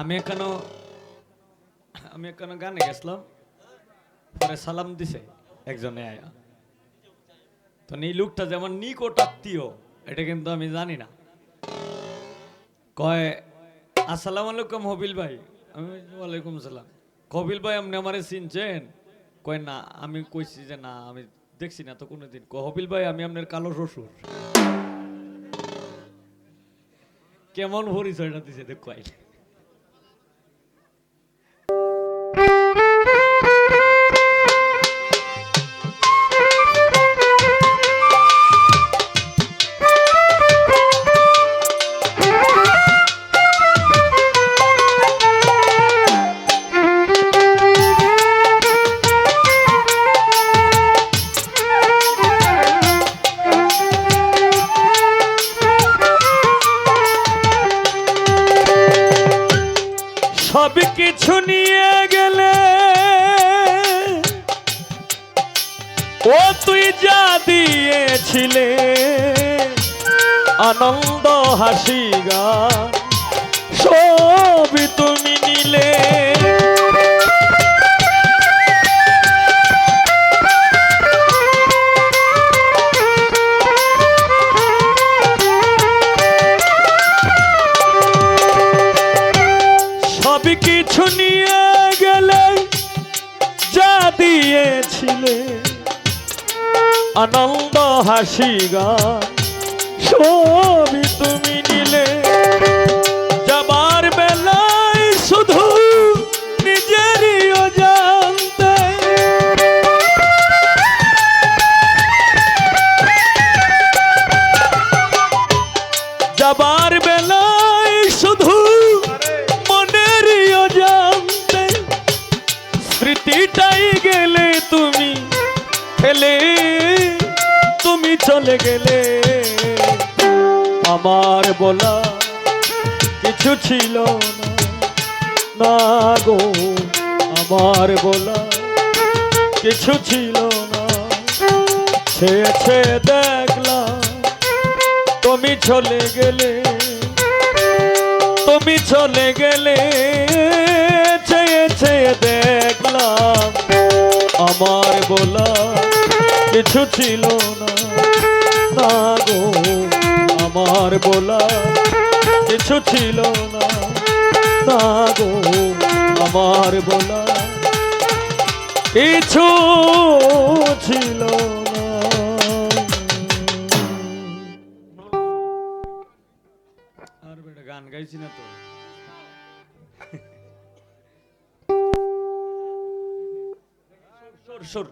আমি এখানে আমি এখানে গানে গেছিলাম পরে সালাম দিছে একজনে আয়া। তো এই লোকটা যেমন নিকট আত্মীয়, এটা কিন্তু আমি জানি না। কয়, আসসালামু আলাইকুম হবিল ভাই। আমি ওয়ালাইকুম সালাম কবিল ভাই, আপনি আমারে চিনছেন? কয়, না। আমি কইছি যে, না, আমি দেখছি না তো কোনোদিন। হবিল ভাই, আমি আপনার কালো শ্বশুর। কেমন পরিচয়টা দিছে, দেখ কয় তুই যা দিয়েছিলে। আনন্দ হাসি সবই তুমি নিলে। সব কিছু নিয়ে গেলে যা দিয়েছিলে। আনন্দ হাসি গান সবই তুমি নিলে। যাবার বেলায় শুধু নিজেরই জানতে যাবার চলে গেলে আমার বলা কিছু ছিল না। গো, আমার বলা কিছু ছিল না। ছেছে দেখলাম তুমি চলে গেলে, তুমি চলে গেলে। চেয়ে চেয়ে দেখলাম আমার বলা কিছু ছিল না গো আমার বলা কিছু ছিল না। না গো আমার বলা কিছু ছিল না। আর বেটা গান গাইছি না তো। সুর সুর।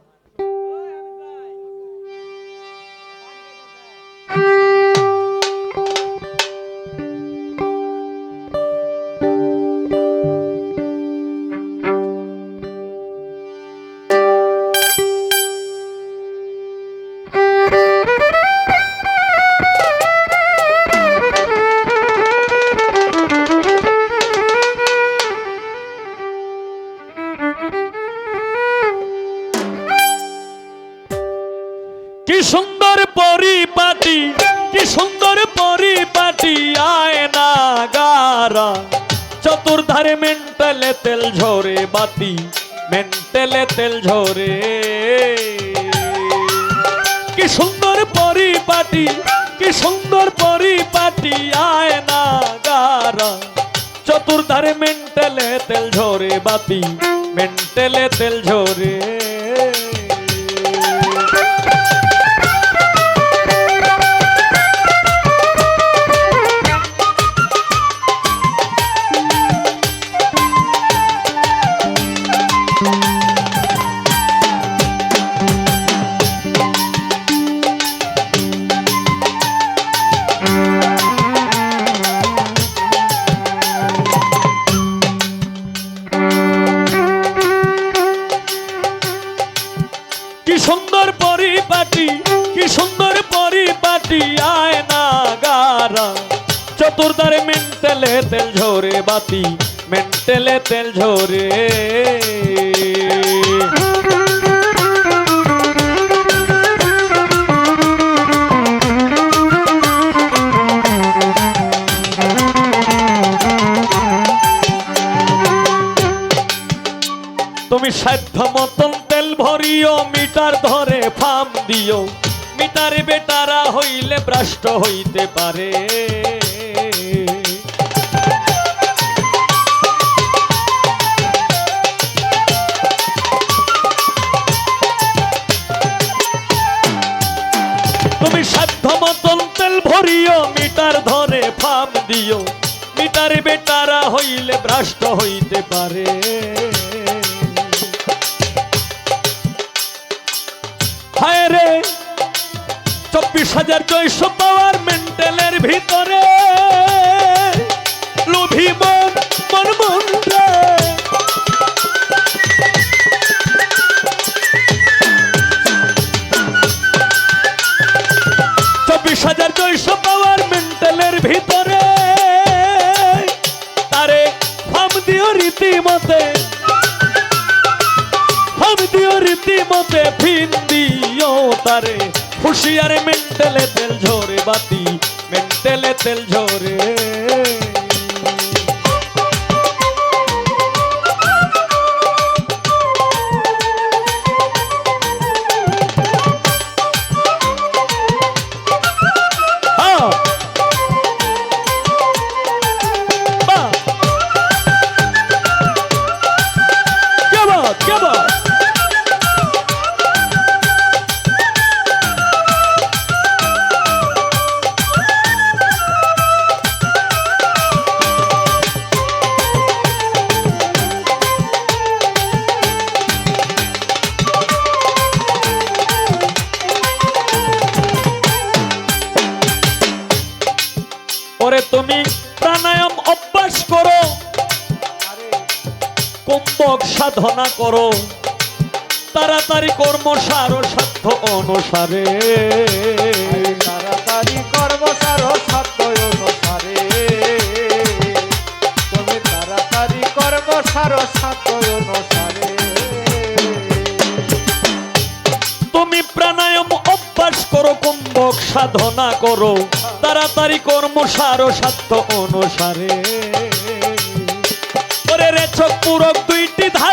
চতুর্ধারে মেন্টালে তেল ঝরে বাতি, মেন্টালে তেল ঝরে। কি সুন্দর পরিপাটি, কি সুন্দর পরিপাটি, আয় না গারা। চতুর্ধারে মেন্টালে তেল ঝরে বাতি, মেন্টালে তেল ঝরে। সুন্দর পরিপাটি আয় না গারা। চতুর্দারে মেন্টেলে তেল ঝরে বাতি, মেন্টেলে তেল ঝরে। তুমি সাধ্য মতন তেল ভরিও, মিটার ধরে ফাম দিও। মিটার বেটারা হইলে ভ্রষ্ট হইতে পারে। তুমি সাধ্য মতন তেল ভরিও, মিটার ধরে ফাম দিও। মিটার বেটারা হইলে ভ্রষ্ট হইতে পারে। চব্বিশ হাজার জয়শ পাওয়ার মেন্টেলের ভিতরে। লোভী মন মন চব্বিশ হাজার জয়শ পাওয়ার মেন্টালের ভিতরে। তারে ফাম দিও রীতিমতে। ফাম দিও রীতিমতে, ফিন দিও তারে। হুশিয়ারে মেন্টেলে তেল ঝরে বাতি মেন্টেলে তেল ঝরে। সাধনা করো। তাড়াতাড়ি কর্ম সার সাধ্য অনুসারে। তাড়াতাড়ি কর্মসার সাধ্য অনুসারে। তুমি তাড়াতাড়ি কর্মসার সাধ্য অনুসারে। তুমি প্রাণায়াম অভ্যাস করো কুম্ভক সাধনা করো। তাড়াতাড়ি কর্ম সার সাধ্য অনুসারে। রেছক পুরক দুইটি ধারা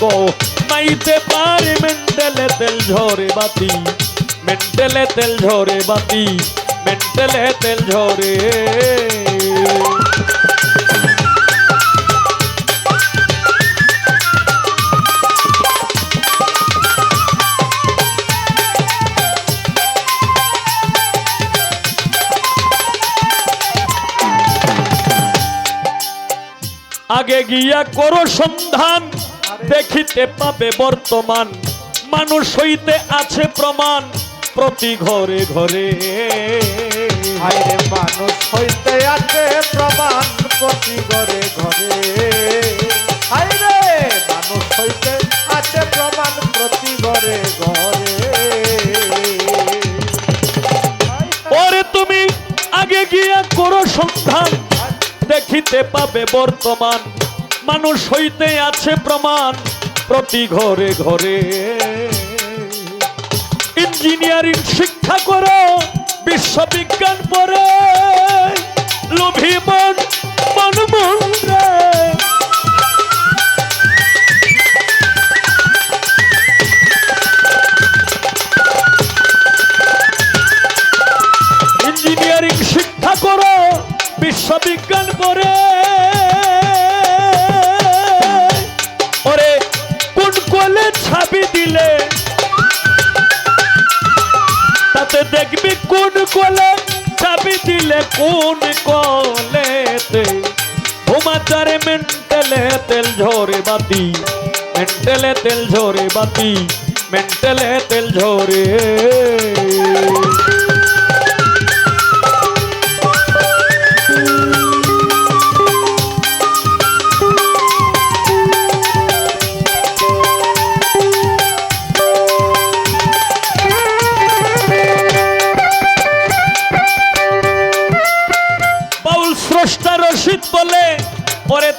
কো মাইতে পারে মেন্টেলে তেল ঝরে বাতি মেন্টেলে তেল ঝরে বাতি মেন্টেলে তেল ঝরে। আগে গিয়া করো সন্ধান দেখিতে পাবে বর্তমান। মানুষ হইতে আছে প্রমাণ প্রতি ঘরে ঘরে। আইরে মানুষ হইতে আছে প্রমাণ প্রতি ঘরে ঘরে। আইরে মানুষ হইতে আছে প্রমাণ প্রতি ঘরে ঘরে। পরে তুমি আগে গিয়া করো সন্ধান। দেখিতে পাবে বর্তমান। মানুষ হইতে আছে প্রমাণ প্রতি ঘরে ঘরে। ইঞ্জিনিয়ারিং শিক্ষা করো, বিশ্ববিজ্ঞান পড়ে, লোভী মন ইঞ্জিনিয়ারিং শিক্ষা করো, বিশ্ববিজ্ঞান পড়ে। কোন কলে চাবি দিলে, কোন কলেতে? ঘুমাচারে মেন্টেলে তেল ঝরে বাতি, মেন্টেলে তেল ঝরে বাতি, মেন্টেলে তেল ঝরে।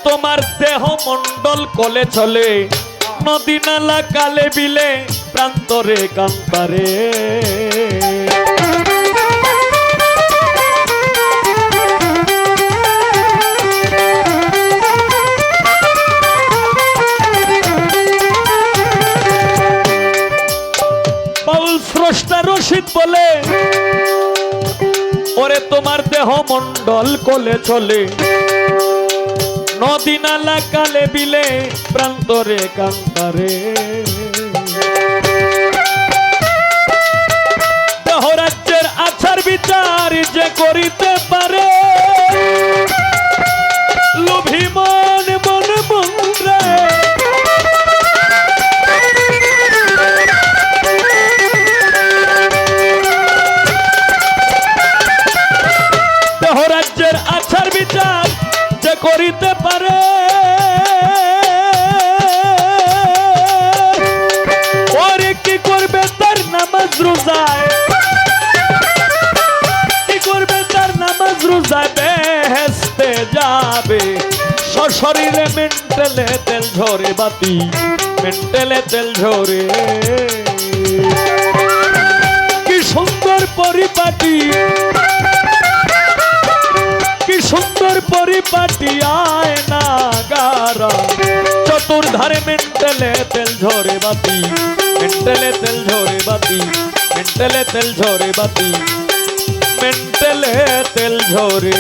তোমার দেহ মন্ডল কলে চলে নদী নালা কালে বিলে প্রান্তরে কান্তারে স্রষ্টা রশিদ বলে ওরে তোমার দেহ মন্ডল কোলে চলে। নদী নালা কালে বিলে প্রান্তরে কান্তারে দেহ রাজ্যের আচার বিচার যে করিতে পারে নামাজ রোজায়। করবে তার নামাজ রোজায়? বেহেস্তে যাবে। সশরীরে মেন্টেলে তেল ঝরে বাতি, মেন্টেলে তেল ঝরে। কি সুন্দর পরিপাটি। কি সুন্দর পরিপাটি আয় না গারা চতুর্ধারে মেন্টেলে তেল ঝরে বাতি। মেন্টেলে তেল ঝরে বাতি। মেন্টেলে তেল ঝরে বাতি। মেন্টেলে তেল ঝরে।